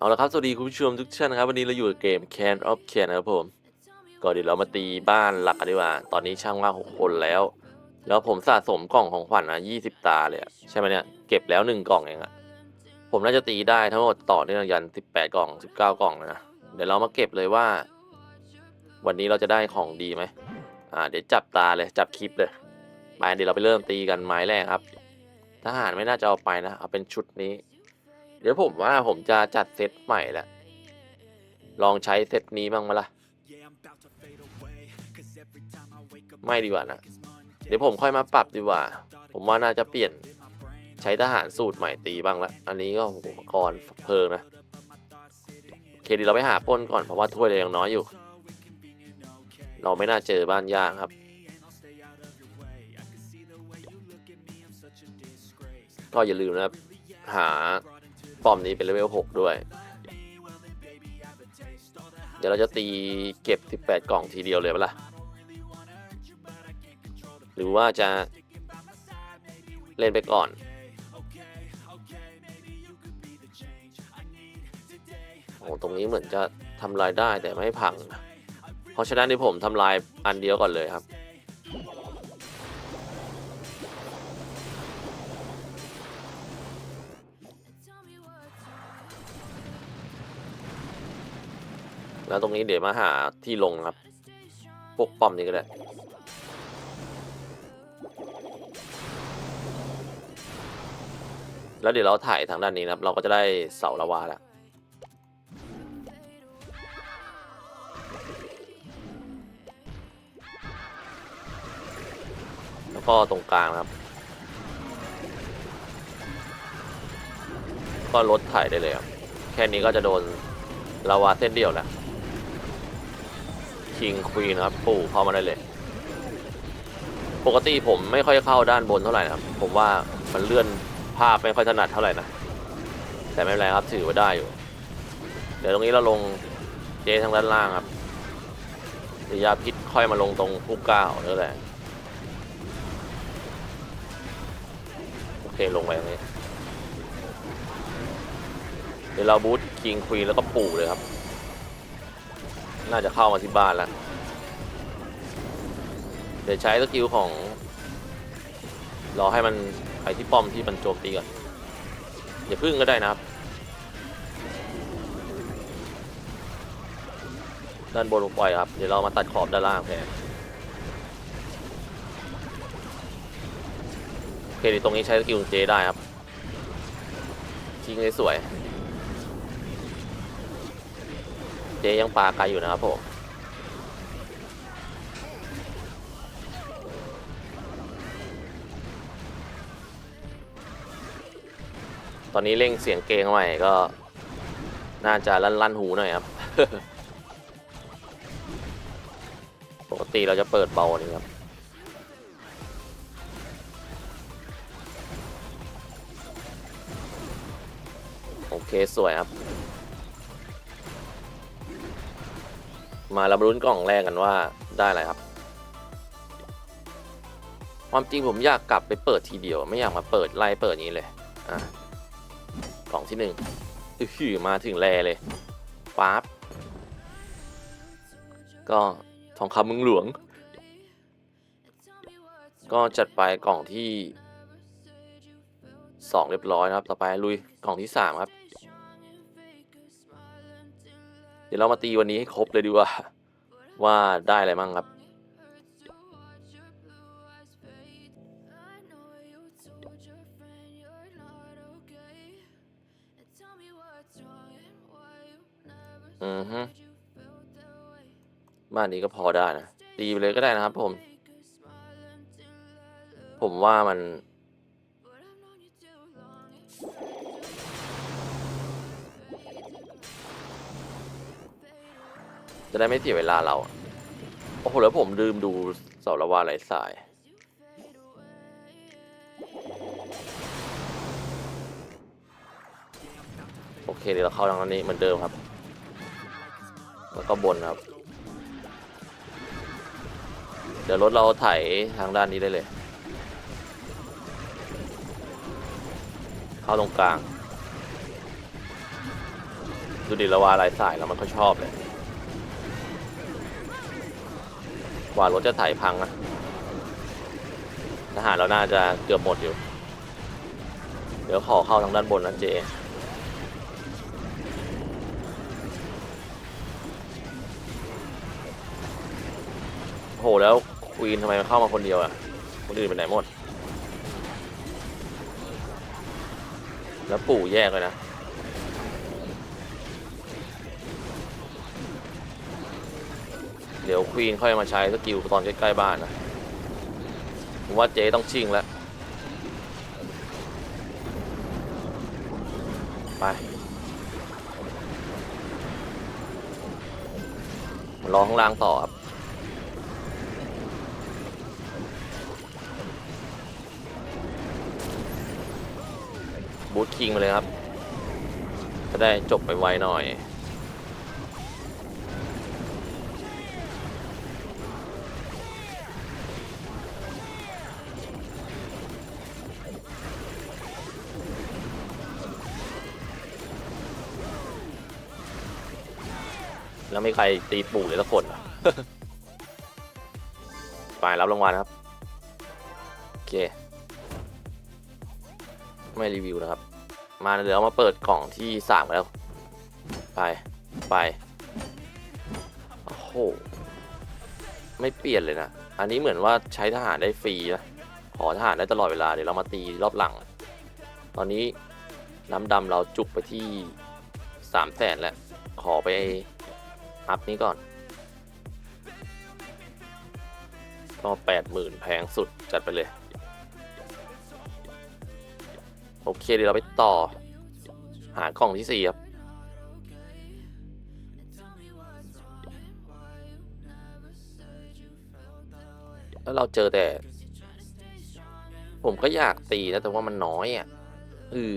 เอาละครับ สวัสดีคุณผู้ชมทุกท่านครับ วันนี้เราอยู่กับเกม Can of Can นะครับผมก็เดี๋ยวเรามาตีบ้านหลักกันดีกว่า ตอนนี้ช่างว่าหกคนแล้ว แล้วผมสะสมกล่องของขวัญนะยี่สิบตาเลยอะใช่ไหมเนี่ย เก็บแล้วหนึ่งกล่องเองอะผมน่าจะตีได้ทั้งหมดต่อเนื่องยันสิบแปดกล่องสิบเก้ากล่องนะ เดี๋ยวเรามาเก็บเลยว่า วันนี้เราจะได้ของดีไหมอ่า เดี๋ยวจับตาเลย จับคลิปเลยไปเดี๋ยวเราไปเริ่มตีกันไม้แรกครับ ทหารไม่น่าจะเอาไปนะ เอาเป็นชุดนี้ เดี๋ยวผมว่าผมจะจัดเซตใหม่ละลองใช้เซตนี้บ้างมาละไม่ดีกว่านะ เดี๋ยวผมค่อยมาปรับดีกว่า ผมว่าน่าจะเปลี่ยนใช้ทหารสูตรใหม่ตีบ้างละอันนี้ก็อุปกรณ์เพลิงนะเคดีเราไปหาป้นก่อนเพราะว่าถ้วยเรายังน้อยอยู่ เราไม่น่าเจอบ้านยากครับ ก็อย่าลืมนะครับหา ปอมนี้เป็นเลเวล6ด้วย เดี๋ยวเราจะตีเก็บ 18 กล่องทีเดียวเลยปะล่ะ หรือว่าจะเล่นไปก่อน โอ้ตรงนี้เหมือนจะทำลายได้แต่ไม่พัง เพราะฉะนั้นที่ผมทำลายอันเดียวก่อนเลยครับ แล้วตรงนี้เดี๋ยวมาหาที่ลงครับ พวกป้อมนี้ก็ได้ แล้วเดี๋ยวเราถ่ายทางด้านนี้นะครับ เราก็จะได้เสาละวาแล้วแล้วก็ตรงกลางนะครับ ก็ลดถ่ายได้เลยครับ แค่นี้ก็จะโดนลาวาเส้นเดียวแหละ คิงควีนครับปู่เข้ามาได้เลย ปกติผมไม่ค่อยเข้าด้านบนเท่าไหร่นะครับ ผมว่ามันเลื่อนภาพไม่ค่อยถนัดเท่าไหร่นะ แต่ไม่เป็นไรครับถือว่าได้อยู่ เดี๋ยวตรงนี้เราลงเจทางด้านล่างครับเดี๋ยวยาพิษค่อยมาลงตรงผู้ก้าวนั่นแหละโอเคลงไปตรงนี้ เดี๋ยวเราบูทคิงควีนแล้วก็ปู่เลยครับ น่าจะเข้ามาที่บ้านแล้ว เดี๋ยวใช้สกิลของ รอให้มันไปที่ป้อมที่มันโจมตีก่อน อย่าพึ่งก็ได้นะครับ ด้านบนปล่อยครับ เดี๋ยวเรามาตัดขอบด้านล่างแทนโอเคตรงนี้ใช้สกิลของเจได้ครับ ทิ้งได้สวย เจยังปลาไกลอยู่นะครับผมตอนนี้เร่งเสียงเกงใหม่ก็ น่าจะลั่นลั่นหูหน่อยครับ ปกติเราจะเปิดเบานี่ครับ โอเคสวยครับ มาเรามาลุ้นกล่องแรกกันว่าได้อะไรครับ ความจริงผมอยากกลับไปเปิดทีเดียว ไม่อยากมาเปิดไล่เปิดนี้เลยอะกล่องที่หนึ่งอือมาถึงแลเลยป๊าบก็ทองคำมึงหลวง ก็จัดไปกล่องที่สองเรียบร้อยนะครับ ต่อไปลุยกล่องที่สามครับ เดี๋ยวเรามาตีวันนี้ให้ครบเลยดีกว่า ว่าได้อะไรมั่งครับ อือฮึบ้านนี้ก็พอได้นะ ตีไปเลยก็ได้นะครับผม ผมว่ามัน จะได้ไม่เสียเวลาเรา โอ้โห แล้วผมลืมดูเสาละวาไหลสาย โอเค เดี๋ยวเราเข้าทางนี้เหมือนเดิมครับ แล้วก็บนครับ เดี๋ยวรถเราไถทางด้านนี้ได้เลย เข้าตรงกลาง ดูดิละวาลายสายแล้วมันก็ชอบเลย ว่ารถจะไถพังนะทหารเราน่าจะเกือบหมดอยู่ เดี๋ยวขอเข้าทางด้านบนนะเจโหแล้วควีนทำไมมันเข้ามาคนเดียวอะคนอื่นไปไหนหมด แล้วปู่แยกเลยนะ เดี๋ยวควีนค่อยมาใช้สกิลตอนใกล้ๆบ้านนะผมว่าเจ๊ต้องชิงแล้ว ไปรอข้างล่างต่อครับบูทคิงมาเลยครับ จะได้จบไปไวหน่อย แล้วไม่ใครตีปู่เลยสักคนไปรับรางวัลครับ โอเค ไม่รีวิวนะครับ มาเดี๋ยวเรามาเปิดกล่องที่สามกันแล้ว ไป ไป โอ้โห ไม่เปลี่ยนเลยนะ อันนี้เหมือนว่าใช้ทหารได้ฟรีนะ ขอทหารได้ตลอดเวลา เดี๋ยวเรามาตีรอบหลัง ตอนนี้น้ำดำเราจุกไปที่สามแสนแล้ว ขอไป อัพนี้ก่อน ก็แปดหมื่นแพงสุดจัดไปเลย โอเคเดี๋ยวเราไปต่อ หากล่องที่สี่ครับแล้วเราเจอแต่ ผมก็อยากตีนะแต่ว่ามันน้อยอะเออ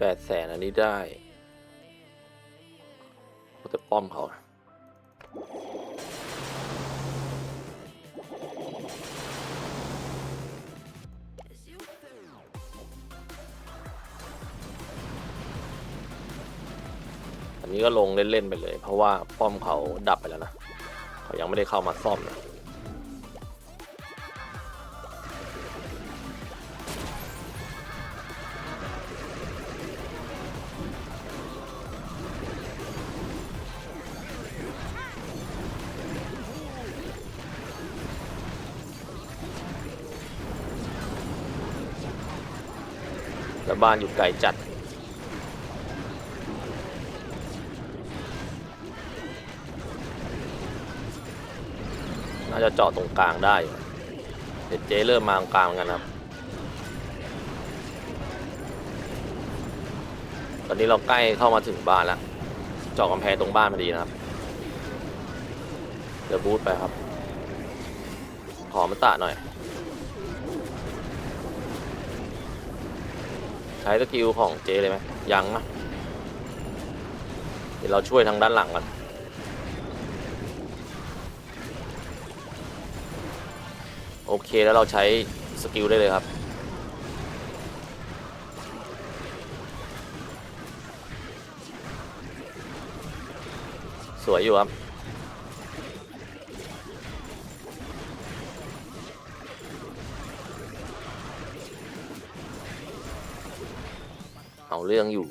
แปดแสนอันนี้ได้ก็จะป้อมเขาอันนี้ก็ลงเล่น ๆ ไปเลย เพราะว่าป้อมเขาดับไปแล้วนะ เขายังไม่ได้เข้ามาซ่อมนะ แล้วบ้านอยู่ไกลจัด น่าจะเจาะตรงกลางได้ เดี๋ยวเจ๊เริ่มมาตรงกลางเหมือนกันครับ ตอนนี้เราใกล้เข้ามาถึงบ้านแล้ว เจาะกำแพงตรงบ้านพอดีนะครับ เดี๋ยวบูทไปครับ ขอมาตะหน่อย ช้สกิลของเจเลยไหมยังนะเดี๋ยวเราช่วยทางด้านหลังกันโอเคแล้วเราใช้สกิลได้เลยครับ สวยอยู่ครับ เอาเรื่องอยู่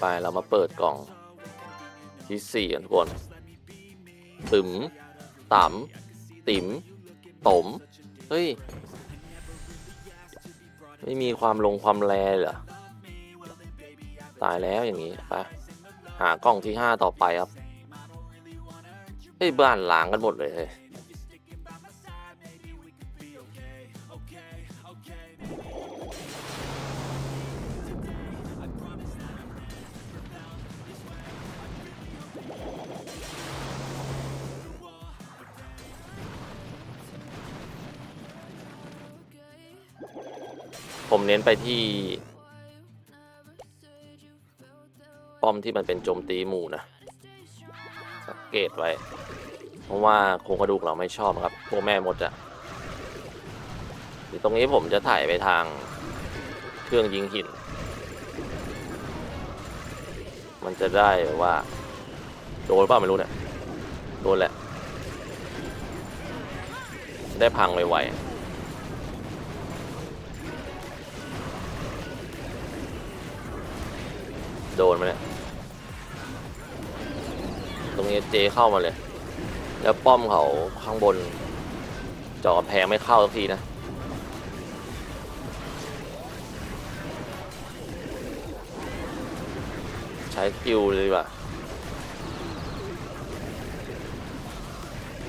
ไปเรามาเปิดกล่อง ที่สี่กันทุกคนตึมต่ำติ๋มตมเฮ้ย ไม่มีความลงความแรเหรอ ตายแล้วอย่างนี้ไปหากล่องที่ห้าต่อไปครับ เฮ้ย บ้านหลางกันหมดเลยเฮ้ย เน้นไปที่ ป้อมที่มันเป็นโจมตีหมู่นะ สังเกตไว้ เพราะว่าโครงกระดูกเราไม่ชอบครับพวกแม่มดอะตรงนี้ผมจะถ่ายไปทางเครื่องยิงหิน มันจะได้ว่า โดนป่าไม่รู้เนี่ย โดนแหละ ได้พังไวๆ โดนมาเนี่ยตรงนี้เจเข้ามาเลย แล้วป้อมเขาข้างบนจาะกแพงไม่เข้าสักทีนะใช้สกิลเลยดีกว่า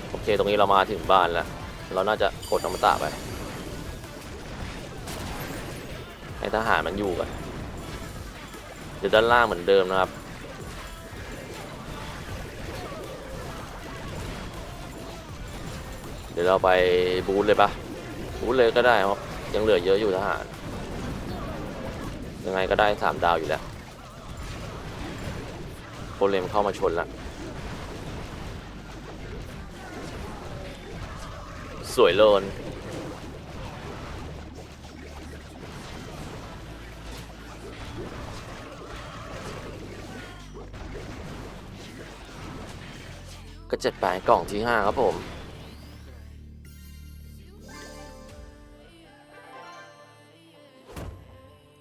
โอเค ตรงนี้เรามาถึงบ้านแล้ว เราน่าจะกดธรรมตะไป ให้ทหารมันอยู่กัน เดี๋ยวด้านล่างเหมือนเดิมนะครับ เดี๋ยวเราไปบูธเลยปะบูธเลยก็ได้เพราะยังเหลือเยอะอยู่ทหาร ยังไงก็ได้สามดาวอยู่แล้วโคเลมเข้ามาชนละสวยโลน ก็จัดไปกล่องที่ห้าครับผม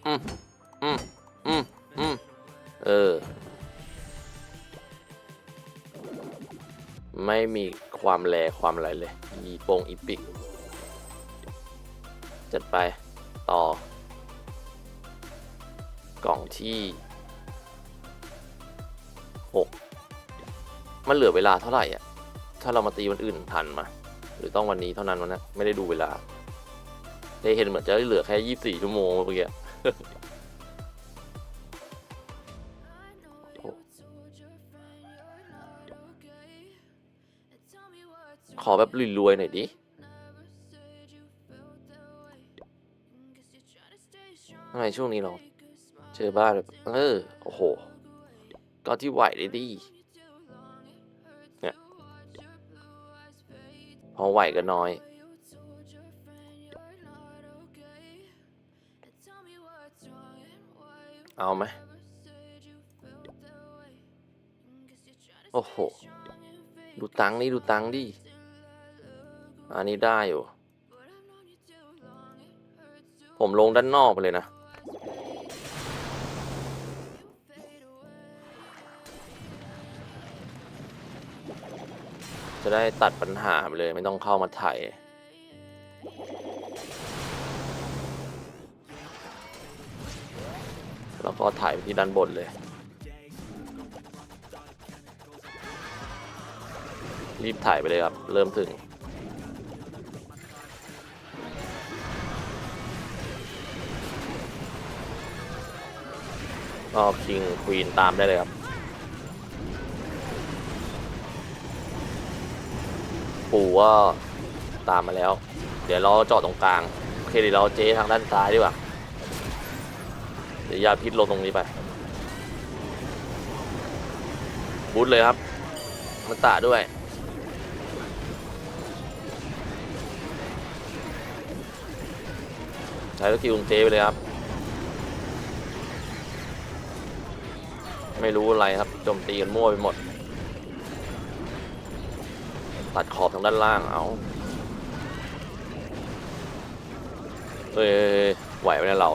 อืมอืมอืมอืมเออ ไม่มีความแลความอะไรเลย อีโปงอีปิก จัดไปต่อ กล่องที่หก มันเหลือเวลาเท่าไหร่อะ ถ้าเรามาตีวันอื่นทันมา หรือต้องวันนี้เท่านั้นวะนะไม่ได้ดูเวลาได้เห็นเหมือนจะเหลือแค่ยี่สี่ชั่วโมงเมื่อกี้ขอแบบรวยๆหน่อยดิ ทำไมช่วงนี้เรา เจอบ้านแบบ เออ โอ้โห ก็ที่ไหวได้ดี พอไหวก็น้อยเอาไหมโอ้โห ดูตังนี่ดูตังดิ อันนี้ได้อยู่ ผมลงด้านนอกไปเลยนะ จะได้ตัดปัญหาไปเลยไม่ต้องเข้ามาไถ่ายแล้วก็ถ่ายไปที่ด้านบนเลย รีบถ่ายไปเลยครับ เริ่มถึง ก็คิงควีนตามได้เลยครับ ปู่ก็ตามมาแล้ว เดี๋ยวเราเจาะตรงกลาง โอเคเดี๋ยวเราเจทางด้านซ้ายดีกว่า เดี๋ยวยาพิษลงตรงนี้ไป บูทเลยครับ มันตะด้วย ใช้สกิลของเจไปเลยครับ ไม่รู้อะไรครับ โจมตีกันมั่วไปหมด ตัดขอบทางด้านล่างเอาเอ้ยไหวไหมเนี่ยเรา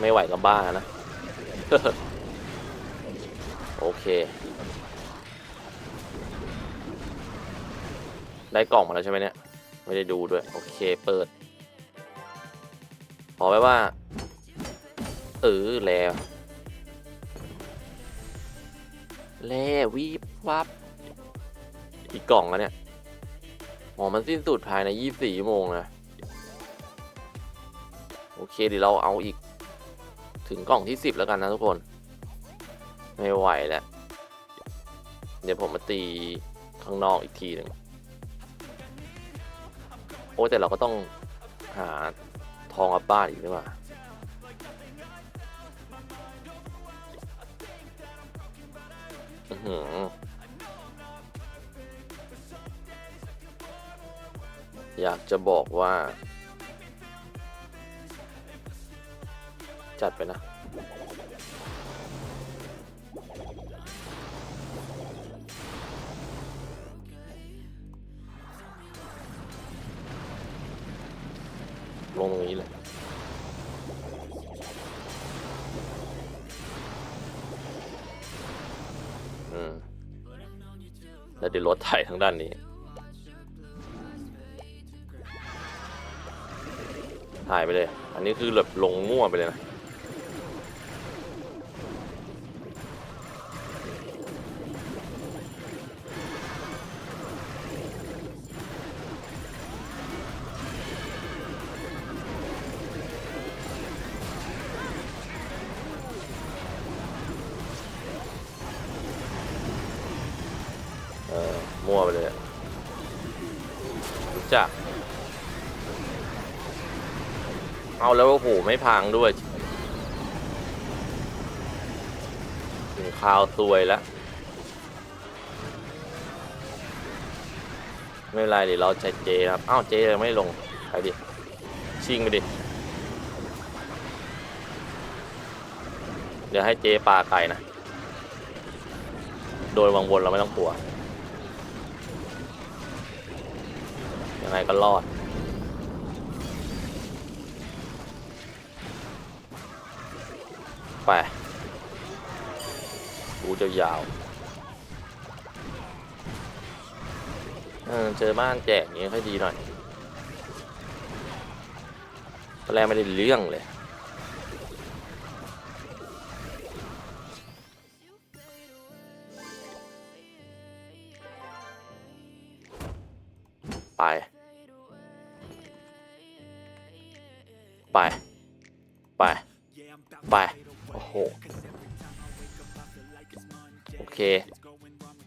ไม่ไหวกับบ้านะ โอเค ได้กล่องมาแล้วใช่ไหมเนี่ย ไม่ได้ดูด้วย โอเค เปิด ขอไว้ว่า เออ แล้ว แล่วีบวับ อีกกล่องแล้วเนี่ยอ๋อมันสิ้นสุดภายใน 24 ชั่วโมงนะ โอเคเดี๋ยวเราเอาอีก ถึงกล่องที่ 10 แล้วกันนะทุกคน ไม่ไหวแล้ว เดี๋ยวผมมาตีข้างนอกอีกทีหนึ่งโอ้แต่เราก็ต้องหาทองอัพบ้านอีกหรือเปล่า หืออยากจะบอกว่า จัดไปนะ ลงตรงนี้เลย ดี๋ยวรถไถทางด้านนี้ ถ่ายไปเลย อันนี้คือแบบลงมั่วไปเลยนะ มั่วไปเลยอะรู้จัก เอาแล้วโอ้โหไม่พังด้วยถึงข่าวซวยแล้วไม่เป็นไรดิเราใช้เจครับอ้าวเจยังไม่ลงไปดิชิงไปดิ เดี๋ยวให้เจปลาไก่นะ โดยวังวนเราไม่ต้องกลัว ไงก็รอด ไปดูจะยาวเออเจอบ้านแจกอย่างนี้ค่อยดีหน่อยตอนแรกไม่ได้เรื่องเลย โอ้โห โอเค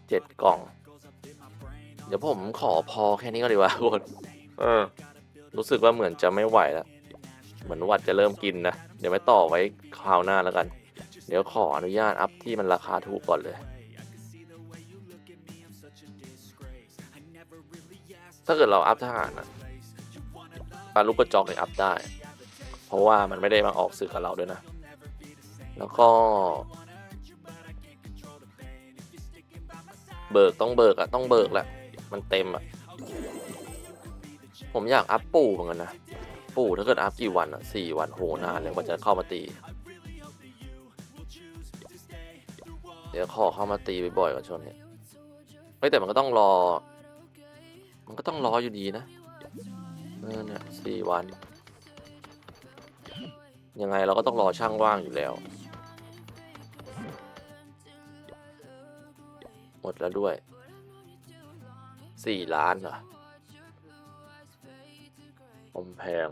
เจ็ดกล่อง เดี๋ยวผมขอพอแค่นี้ก็ดีกว่าทุกคนเออ รู้สึกว่าเหมือนจะไม่ไหวแล้ว เหมือนหวัดจะเริ่มกินนะ เดี๋ยวไปต่อไว้คราวหน้าแล้วกัน เดี๋ยวขออนุญาตอัพที่มันราคาถูกก่อนเลย ถ้าเกิดเราอัพทหารนะปลาลูกกระจอกเนี่ยอัพได้ เพราะว่ามันไม่ได้มาออกสื่อกับเราด้วยนะ แล้วก็ เบิกต้องเบิกอะต้องเบิกแหละ มันเต็มอะผมอยากอัพปู่เหมือนกันนะ ปู่ถ้าเกิดอัพกี่วันอะสี่วันโหนานเลยกว่าจะเข้ามาตี เดี๋ยวขอเข้ามาตีบ่อยๆก่อนช่วงนี้เฮ้ยแต่มันก็ต้องรอ มันก็ต้องรออยู่ดีนะเออเนี่ยสี่วัน ยังไงเราก็ต้องรอช่างว่างอยู่แล้ว มดแล้วด้วยสี่ล้านเหรอผมแพง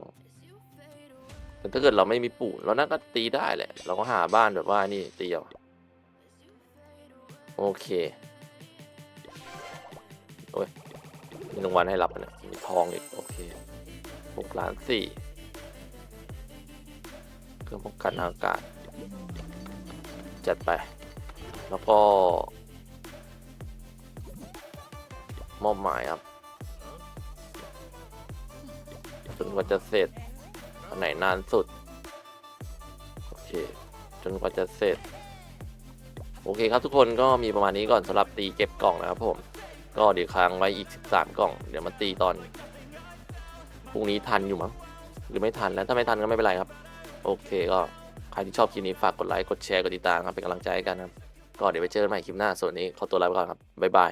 แต่ถ้าเกิดเราไม่มีปู่เราน่าก็ตีได้แหละ เราก็หาบ้านแบบว่านี่ตีเอาโอเค โอ้ย มีรางวัลให้รับอะเนี่ยมีทองอีก โอเคหกล้านสี่เครื่องป้องกันอากาศ จัดไป แล้วก็ มอบหมายครับจนกว่าจะเสร็จอันไหนนานสุด โอเค จนกว่าจะเสร็จ โอเคครับทุกคนก็มีประมาณนี้ก่อนสำหรับตีเก็บกล่องนะครับผม ก็เดี๋ยวค้างไว้อีก 13 กล่อง เดี๋ยวมาตีตอนพรุ่งนี้ทันอยู่มั้งหรือไม่ทันแล้วถ้าไม่ทันก็ไม่เป็นไรครับ โอเคก็ใครที่ชอบคลิปนี้ฝากกดไลค์กดแชร์กดติดตามครับเป็นกำลังใจให้กันครับ ก็เดี๋ยวไปเจอกันใหม่คลิปหน้าส่วนนี้ขอตัวลาไปก่อนครับบ๊ายบาย